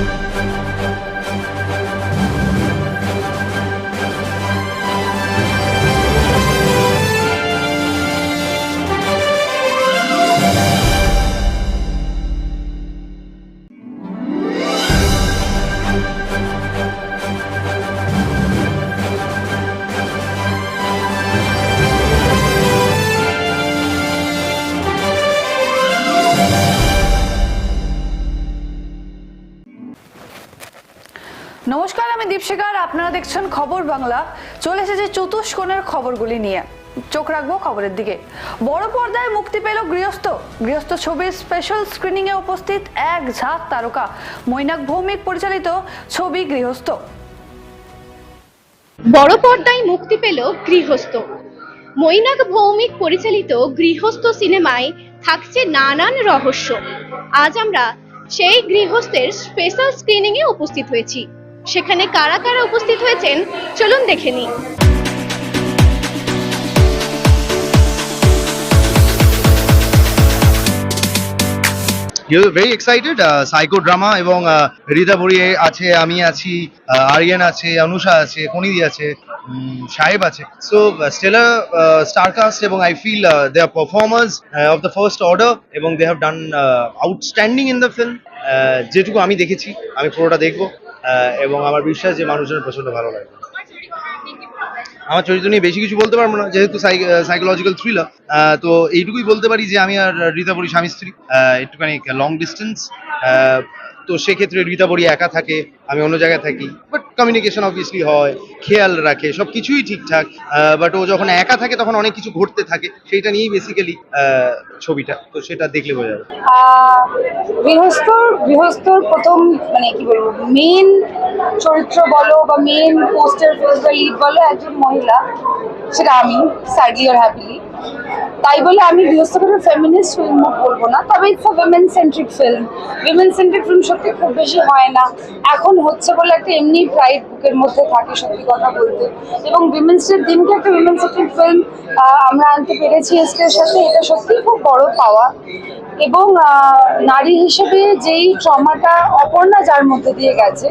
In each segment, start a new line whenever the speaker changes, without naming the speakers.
Thank you. আপনারা দেখছেন খবর বাংলা। চলে এসেছে চতুষ্কোণের খবরগুলি নিয়ে। চোখ রাখব খবরের দিকে। বড় পর্দায় মুক্তি পেল গৃহস্থ। গৃহস্থ ছবির স্পেশাল স্ক্রিনিং এ উপস্থিত এক ঝাঁক তারকা। মৈনাক ভৌমিক পরিচালিত ছবি গৃহস্থ।
বড় পর্দায় মুক্তি পেল গৃহস্থ। মৈনাক ভৌমিক পরিচালিত গৃহস্থ সিনেমায় থাকছে নানান রহস্য। আজ আমরা সেই গৃহস্থের স্পেশাল স্ক্রিনিং এ উপস্থিত হয়েছি। সেখানে কারা কারা উপস্থিত হয়েছেন চলুন দেখে নিই।
ভেরি এক্সাইটেড সাইকো ড্রামা এবং uh, রিতা বড়িয়ে আছে আমি আছি uh, আরিয়ান আছে অনুষা আছে কনিদি আছে সাহেব আছে। সো স্টেলার স্টারকাস্ট এবং I feel they are performers of the first order এবং they have done outstanding in the film যেটুকু আমি দেখেছি আমি পুরোটা দেখব। এবং আমার বিশ্বাস যে মানুষজনের প্রচণ্ড ভালো লাগবে আমার চরিত্র নিয়ে বেশি কিছু বলতে পারব না, যেহেতু সাইকোলজিক্যাল থ্রিলার তো এইটুকুই বলতে পারি যে আমি আর রীতা বড়ি স্বামী স্ত্রী। একটুখানি লং ডিস্টেন্স তো সেক্ষেত্রে রীতা বড়ি একা থাকে, আমি অন্য জায়গায় থাকি। বাট কমিউনিকেশন অবভিয়াসলি হয়, খেয়াল রাখে সব কিছুই ঠিকঠাক বাট ও যখন একা থাকে, তখন অনেক কিছু ঘটতে থাকে। সেইটা নিয়েই বেসিক্যালি ছবিটা। তো সেটা দেখলে বোঝা যাবে।
গৃহস্থর গৃহস্থর প্রথম মানে কি বলব মেন চরিত্র বলো বা মেন পোস্টার লিড বলো একজন মহিলা, সেটা আমি স্যাডলি আর হ্যাপিলি তাই বলে আমি গৃহস্থকে ফেমিনিস্ট ফিল্ম বলব না, তবে it's a women centric film women centric film সত্যি খুব বেশি হয় না। এখন হচ্ছে বলে একটা এমনি প্রাইড বুকের মধ্যে থাকে সত্যি কথা বলতে। এবং উইমেন্স ডের দিনকে একটা উইমেন সেন্ট্রিক ফিল্ম আমরা আনতে পেরেছি এসকের সাথে। এটা সত্যিই খুব বড় পাওয়া। এবং নারী হিসেবে যেই ট্রমাটা অপর্ণা যার মধ্যে দিয়ে গেছে,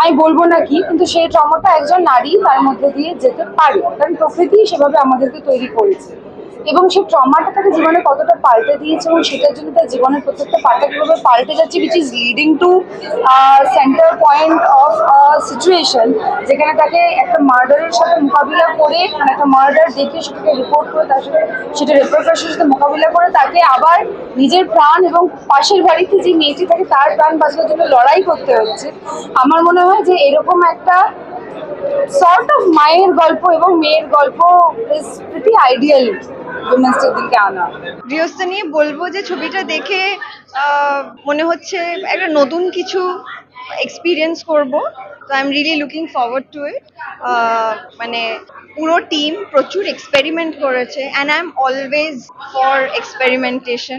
আমি বলব না কি, কিন্তু সেই ট্রমাটা একজন নারী তার মধ্যে দিয়ে যেতে পারে। কারণ প্রকৃতি সেভাবে আমাদেরকে তৈরি করেছে। এবং সেই ট্রমাটা তাকে জীবনে কতটা পাল্টে দিয়েছে এবং সেটার জন্য তার জীবনের প্রত্যেকটা পাটা কীভাবে পাল্টে যাচ্ছে which is leading to centre point of situation যেখানে তাকে একটা মার্ডারের সাথে মোকাবিলা করে মানে একটা মার্ডার দেখে সেটাকে রিপোর্ট করে, তার সাথে সেটা রেপ্রোফেশনের সাথে মোকাবিলা করে, তাকে আবার নিজের প্রাণ এবং পাশের বাড়িতে যে মেয়েটি থাকে তার প্রাণ বাঁচানোর জন্য লড়াই করতে হচ্ছে। আমার মনে হয় যে এরকম একটা সর্ট অফ মায়ের গল্প এবং মেয়ের গল্প is pretty ideal women's day দিনকে আনা।
গৃহস্থ নিয়ে বলব যে ছবিটা দেখে মনে হচ্ছে একটা নতুন কিছু এক্সপিরিয়েন্স করব। তো I am really looking forward to it মানে পুরো টিম প্রচুর এক্সপেরিমেন্ট করেছে and I am always for experimentation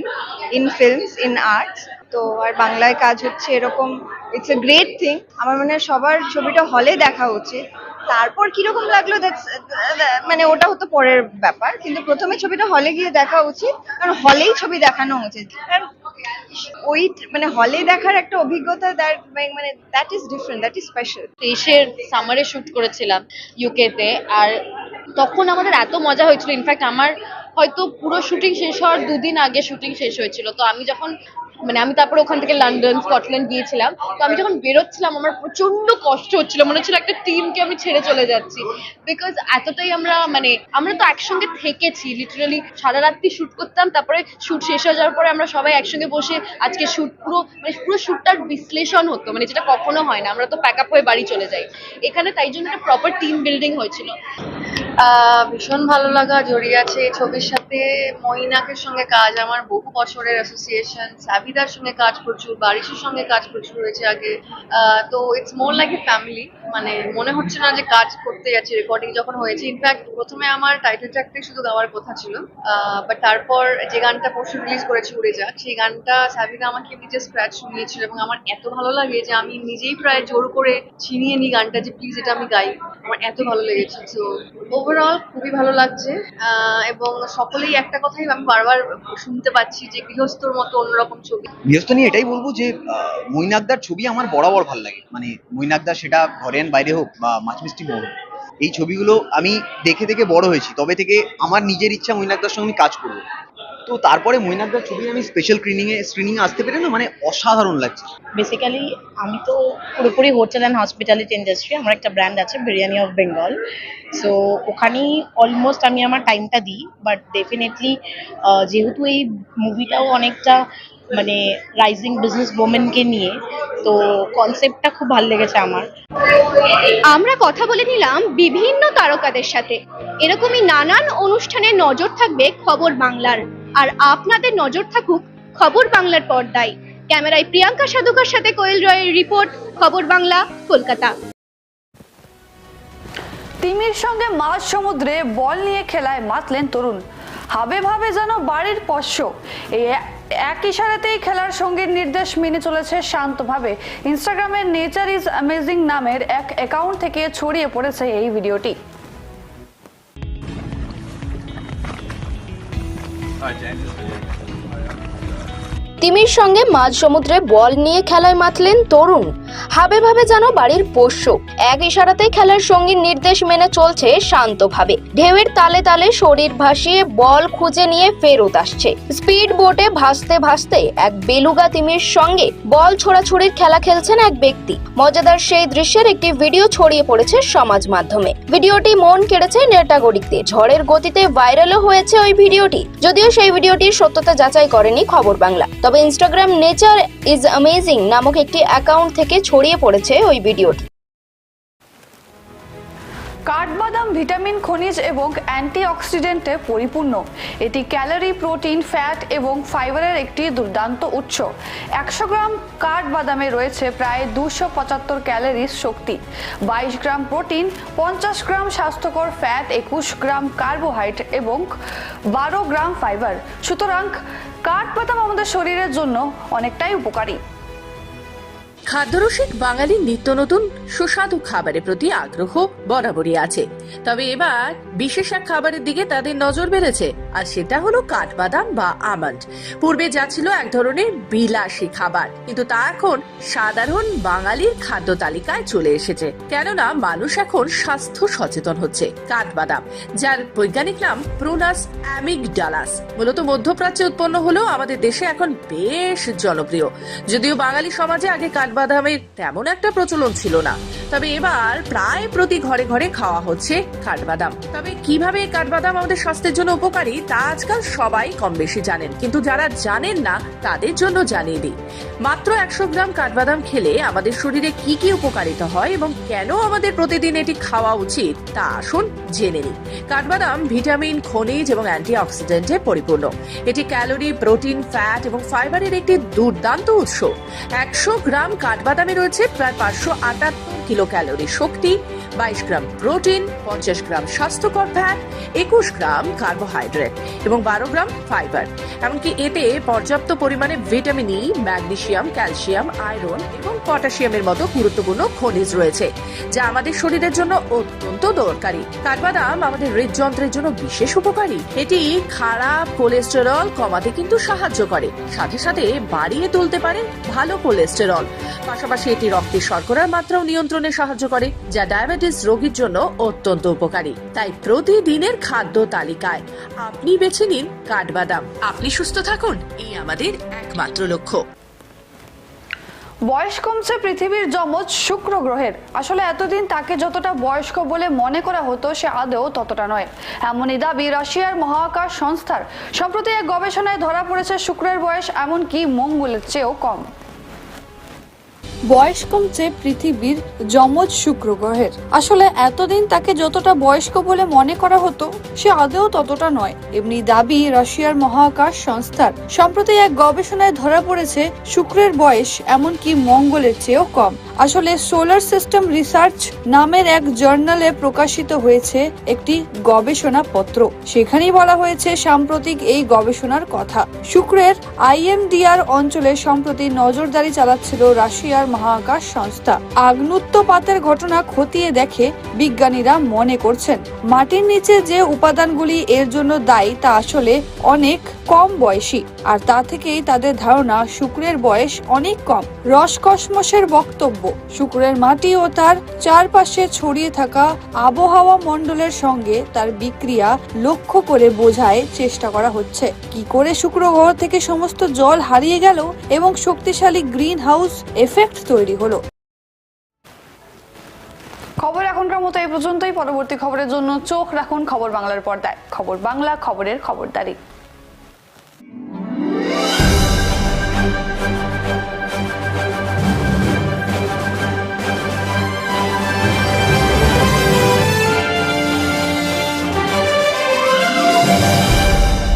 in films in arts তো আর বাংলায় কাজ হচ্ছে এরকম ইটস এ গ্রেট থিং আমার মনে হয় সবার ছবিটা হলে দেখা উচিত। তারপর কীরকম লাগল মানে ওটা হতো পরের ব্যাপার, কিন্তু প্রথমে ছবিটা হলে গিয়ে দেখা উচিত, কারণ হলেই ছবি দেখানো উচিত। ওই মানে হলে দেখার একটা অভিজ্ঞতা দ্যাট মানে that is different that is special
তেইশের সামারে শুট করেছিলাম ইউকেতে আর তখন আমাদের এত মজা হয়েছিল। ইনফ্যাক্ট আমার হয়তো পুরো শুটিং শেষ হওয়ার দুদিন আগে শুটিং শেষ হয়েছিল। তো আমি যখন মানে আমি তারপরে ওখান থেকে লন্ডন স্কটল্যান্ড গিয়েছিলাম। তো আমি যখন বেরোচ্ছিলাম, আমার প্রচণ্ড কষ্ট হচ্ছিল। মনে হচ্ছিল একটা টিমকে আমি ছেড়ে চলে যাচ্ছি। বিকজ এতটাই আমরা মানে আমরা তো একসঙ্গে থেকেছি। লিটারালি সারা রাত্রি শুট করতাম, তারপরে শুট শেষ হয়ে যাওয়ার পরে আমরা সবাই একসঙ্গে বসে আজকে শুট পুরো মানে পুরো শুটটার বিশ্লেষণ হতো। মানে যেটা কখনো হয় না। আমরা তো প্যাক আপ হয়ে বাড়ি চলে যাই। এখানে তাই জন্য একটা প্রপার টিম বিল্ডিং হয়েছিল।
ভীষণ ভালো লাগা, জড়িয়ে আছে এই ছবির সাথে। মইনাকের সঙ্গে কাজ, আমার বহু বছরের অ্যাসোসিয়েশন সাবিদার সঙ্গে কাজ প্রচুর, বারিশের সঙ্গে কাজ প্রচুর হয়েছে আগে। তো it's more like a family মানে মনে হচ্ছে না যে কাজ করতে যাচ্ছি রেকর্ডিং যখন হয়েছে। ইনফ্যাক্ট প্রথমে আমার টাইটেল ট্র্যাকটাই শুধু গাওয়ার কথা ছিল। বাট তারপর যে গানটা পরশু রিলিজ করেছি, উড়ে যাক, সেই গানটা সাবিদা আমাকে নিজে স্ক্র্যাচ শুনিয়েছিল এবং আমার এত ভালো লাগে যে আমি নিজেই প্রায় জোর করে ছিনিয়ে নিই গানটা যে, প্লিজ এটা আমি গাই। আমার এত ভালো লেগেছে। তো ও ওভারঅল খুবই ভালো লাগছে এবং সকলেই একটা কথাই আমি বারবার শুনতে পাচ্ছি যে গৃহস্থর মতো অন্যরকম ছবি।
গৃহস্থ নিয়ে এটাই বলব যে মৈনাকদার ছবি আমার বরাবর ভালো লাগে। মানে মৈনাকদার সেটা ঘরে আন বাইরে হোক বা মাছ মিষ্টি হোক। এই ছবিগুলো আমি দেখে দেখে বড় হয়েছি। তবে থেকে আমার নিজের ইচ্ছা মৈনাকদার সঙ্গে আমি কাজ করব। তো তারপরে মৈনাকদার ছবি আমি স্পেশাল স্ক্রিনিং এ স্ক্রিনিং আসতে পেরে না মানে অসাধারণ লাগছে।
বেসিক্যালি আমি তো পুরোপুরি হোটেল অ্যান্ড হসপিটালিটি ইন্ডাস্ট্রি আমার একটা ব্র্যান্ড আছে বিরিয়ানি অফ বেঙ্গল সো ওখানেই অলমোস্ট আমি আমার টাইমটা দিই বাট ডেফিনেটলি যেহেতু এই মুভিটাও অনেকটা মানে রাইজিং বিজনেস ওমেনকে নিয়ে তো কনসেপ্টটা খুব ভালো লেগেছে আমার।
আমরা কথা বলে নিলাম বিভিন্ন তারকাদের সাথে। এরকমই নানান অনুষ্ঠানে নজর থাকবে খবর বাংলার। আর আপনাদের নজর থাকুক খবর বাংলার পর্দায়। ক্যামেরায় প্রিয়াঙ্কা সাধুকার সাথে কোয়েল রয়ের রিপোর্ট, খবর বাংলা, কলকাতা।
তিমির সঙ্গে মাঝ সমুদ্রে বল নিয়ে খেলায় মাতলেন তরুণ। হাবে ভাবে যেন বাড়ির পশ্য এই এ- এক ইশারাতেই খেলার সঙ্গীর নির্দেশ মেনে চলেছে শান্তভাবে। ইনস্টাগ্রামের নেচার ইজ অ্যামেজিং নামের এক অ্যাকাউন্ট থেকে ছড়িয়ে পড়েছে এই ভিডিওটি।
তিমির সঙ্গে মাঝ সমুদ্রে বল নিয়ে খেলায় মাতলেন তরুণ। হাবে ভাবে যেন বাড়ির পোষ্য। এক ইশারাতেই খেলার সঙ্গীর নির্দেশ মেনে চলছে শান্তভাবে। ঢেউয়ের তালে তালে শরীর ভাসিয়ে বল খুঁজে নিয়ে ফেরত আসছে। স্পিড বোটে ভাসতে ভাসতে এক বেলুগা তিমির সঙ্গে বল ছোড়াছুড়ির খেলা খেলছেন এক ব্যক্তি। মজাদার সেই দৃশ্যের একটি ভিডিও ছড়িয়ে পড়েছে সমাজ মাধ্যমে। ভিডিওটি মন কেড়েছে নেটাগরিকদের। ঝড়ের গতিতে ভাইরালও হয়েছে ওই ভিডিওটি। যদিও সেই ভিডিওটির সত্যতা যাচাই করেনি খবর বাংলা। তবে ইনস্টাগ্রাম নেচার ইজ অ্যামেজিং নামক একটি অ্যাকাউন্ট থেকে ছড়িয়ে পড়েছে ওই ভিডিওটি।
কাঠবাদাম, ভিটামিন, খনিজ এবং অ্যান্টিঅক্সিডেন্টে পরিপূর্ণ। এটি ক্যালোরি, প্রোটিন, ফ্যাট এবং ফাইবারের একটি দুর্দান্ত উৎস। একশো গ্রাম কাঠবাদামে রয়েছে প্রায় দুশো পঁচাত্তর ক্যালোরিজ শক্তি। বাইশ গ্রাম প্রোটিন, পঞ্চাশ গ্রাম স্বাস্থ্যকর ফ্যাট, একুশ গ্রাম কার্বোহাইড্রেট এবং বারো গ্রাম ফাইবার। সুতরাং কাঠবাদাম আমাদের শরীরের জন্য অনেকটাই উপকারী।
খাদ্যরসিক বাঙালির নিত্য নতুন সুস্বাদু খাবারের প্রতি আগ্রহ বরাবরই আছে। তবে এবার বিশেষ এক খাবারের দিকে তাদের নজর বেড়েছে, আর সেটা হলো কাঠবাদাম বা আমন্ড। পূর্বে যা ছিল এক ধরনের বিলাসী খাবার, কিন্তু তা এখন সাধারণ বাঙালির খাদ্য তালিকায় চলে এসেছে। কেননা মানুষ এখন স্বাস্থ্য সচেতন হচ্ছে। কাঠবাদাম, যার বৈজ্ঞানিক নাম প্রোনাস অ্যামিগডালাস, মূলত মধ্যপ্রাচ্যে উৎপন্ন হলেও আমাদের দেশে এখন বেশ জনপ্রিয়। যদিও বাঙালি সমাজে আগে কাঠবাদামের তেমন একটা প্রচলন ছিল না। তবে এবার প্রায় প্রতি ঘরে ঘরে খাওয়া হচ্ছে কাঠবাদাম। তবে কীভাবে কাঠবাদাম আমাদের স্বাস্থ্যের জন্য উপকারী, তা আজকাল সবাই কম বেশি জানেন। কিন্তু যারা জানেন না, তাদের জন্য জানিয়ে দিই। মাত্র একশো গ্রাম কাঠবাদাম খেলে আমাদের শরীরে কি কি উপকারিতা হয় এবং কেন আমাদের প্রতিদিন এটি খাওয়া উচিত, তা আসুন জেনে নিন কাঠবাদাম, ভিটামিন, খনিজ এবং অ্যান্টিঅক্সিডেন্টে পরিপূর্ণ। এটি ক্যালোরি, প্রোটিন, ফ্যাট এবং ফাইবারের একটি দুর্দান্ত উৎস। একশো গ্রাম কাঠবাদামে রয়েছে প্রায় পাঁচশো আটাত্তর কিলো ক্যালোরি শক্তি। বাইশ গ্রাম প্রোটিন, পঞ্চাশ গ্রাম স্বাস্থ্যকর ফ্যাট একুশ গ্রাম কার্বোহাইড্রেট এবং বারো গ্রাম ফাইবার। এমনকি এতে পর্যাপ্ত পরিমাণে vitamin E magnesium calcium, iron এবং পটাশিয়ামের মতো গুরুত্বপূর্ণ খনিজ রয়েছে, যা আমাদের শরীরের জন্য অত্যন্ত দরকারি। কাঠবাদাম আমাদের হৃদযন্ত্রের জন্য বিশেষ উপকারী। এটি খারাপ কোলেস্টেরল কমাতে কিন্তু সাহায্য করে। সাথে সাথে বাড়িয়ে তুলতে পারে ভালো কোলেস্টেরল। পাশাপাশি এটি রক্তে শর্করার মাত্রাও নিয়ন্ত্রণে সাহায্য করে, যা ডায়াবেটিস রোগীর জন্য অত্যন্ত উপকারী। তাই প্রতিদিনের খাদ্য তালিকায় আপনি বেছে নিন কাঠবাদাম। আপনি সুস্থ থাকুন, এই আমাদের একমাত্র লক্ষ্য।
বয়স কমছে পৃথিবীর যমজ শুক্র গ্রহের। আসলে এতদিন তাকে যতটা বয়স্ক বলে মনে করা হতো, সে আদৌ ততটা নয়। এমনই দাবি রাশিয়ার মহাকাশ সংস্থার। সম্প্রতি এক গবেষণায় ধরা পড়েছে শুক্রের বয়স এমনকি মঙ্গলের চেয়েও কম। বয়স কমছে পৃথিবীর যমজ শুক্র গ্রহের। আসলে এতদিন তাকে যতটা বয়স্ক বলে মনে করা হতো, সে আদৌ ততটা নয়। এমনি দাবি রাশিয়ার মহাকাশ সংস্থার। সম্প্রতি এক গবেষণায় ধরা পড়েছে, শুক্রের বয়স এমনকি মঙ্গলের চেয়েও কম। আসলে সোলার সিস্টেম রিসার্চ নামের এক জার্নালে প্রকাশিত হয়েছে একটি গবেষণা পত্র সেখানেই বলা হয়েছে, সাম্প্রতিক এই গবেষণার কথা। শুক্রের আইএমডিআর অঞ্চলে সম্প্রতি নজরদারি চালাচ্ছিল রাশিয়ার
মহাকাশ সংস্থা। আগ্নুত্তপাতের ঘটনা খতিয়ে দেখে বিজ্ঞানীরা মনে করছেন, মাটির নিচে যে উপাদানগুলি এর জন্য দায়ী তা আসলে অনেক কম বয়সী, আর তা থেকেই তাদের ধারণা শুক্রের বয়স অনেক কম। রসকসমসের বক্তব্য, শুক্রের মাটি ও তার চারপাশে ছড়িয়ে থাকা আবহাওয়া মণ্ডলের সঙ্গে তার বিক্রিয়া লক্ষ্য করে বোঝায় চেষ্টা করা হচ্ছে। কি করে শুক্র গ্রহ থেকে সমস্ত জল হারিয়ে গেল এবং শক্তিশালী গ্রিন হাউস এফেক্ট তৈরি হলো। খবর এখনকার মতো এই পর্যন্তই। পরবর্তী খবরের জন্য চোখ রাখুন খবর বাংলার পর্দায়। খবর বাংলা, খবরের খবরদারি।